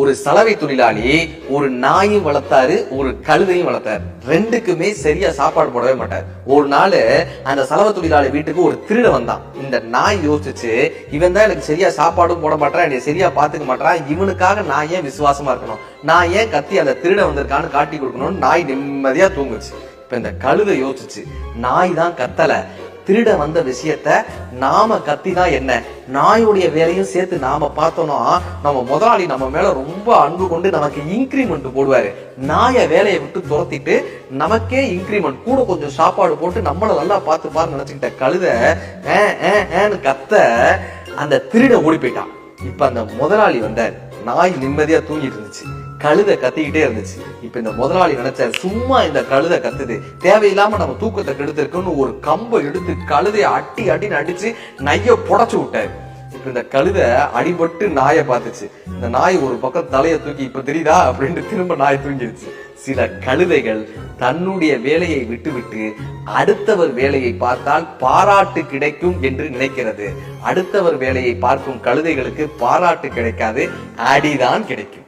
ஒரு சலவை தொழிலாளி ஒரு நாயும் வளர்த்தாரு ஒரு கழுதையும் வளர்த்தாரு. ரெண்டுக்குமே சரியா சாப்பாடு போடவே மாட்டார். ஒரு நாள் அந்த சலவை தொழிலாளி வீட்டுக்கு ஒரு திருட வந்தான். இந்த நாய் யோசிச்சு இவன் தான் எனக்கு சரியா சாப்பாடும் போட மாட்டான் என்னை சரியா பாத்துக்க மாட்டான் இவனுக்காக நான் ஏன் விசுவாசமா இருக்கணும்? நான் ஏன் கத்தி அந்த திருட வந்திருக்கான்னு காட்டி கொடுக்கணும்னு நாய் நிம்மதியா தூங்குச்சு. இப்ப இந்த கழுதை யோசிச்சு நாய் தான் கத்தலை. திருட வந்த விஷயத்த நாம கத்தினா என்ன? நாயுடைய வேலையும் சேர்த்து நாம பார்த்தோம்னா நம்ம முதலாளி நம்ம மேல ரொம்ப அன்பு கொண்டு நமக்கு இன்க்ரிமெண்ட் போடுவாரு. நாய வேலையை விட்டு துரத்திட்டு நமக்கே இன்க்ரிமெண்ட் கூட கொஞ்சம் சாப்பாடு போட்டு நம்மளை நல்லா பார்த்து பாரு நினைச்சுக்கிட்ட கழுத ஏன்னு ஆ, கத்த அந்த திருட ஓடி போயிட்டான். இப்ப அந்த முதலாளி வந்தார். நாய் நிம்மதியா தூங்கிட்டு இருந்துச்சு. கழுதை கத்திக்கிட்டே இருந்துச்சு. இப்ப இந்த முதலாளி நினைச்சாரு சும்மா இந்த கழுதை கத்துது. தேவையில்லாம நம்ம தூக்கத்தை கெடுத்திருக்குன்னு ஒரு கம்பை எடுத்து கழுதையை அட்டி அடின்னு அடிச்சு நைய புடைச்சு விட்டாரு. இப்ப இந்த கழுதை அடிபட்டு நாயை பார்த்துச்சு. இந்த நாய் ஒரு பக்கம் தலையை தூக்கி இப்ப தெரியுதா? அப்படின்ட்டு திரும்ப நாய் தூங்கிடுச்சு. சில கழுதைகள் தன்னுடைய வேலையை விட்டுவிட்டு அடுத்தவர் வேலையை பார்த்தால் பாராட்டு கிடைக்கும் என்று நினைக்கிறது. அடுத்தவர் வேலையை பார்க்கும் கழுதைகளுக்கு பாராட்டு கிடைக்காது அடிதான் கிடைக்கும்.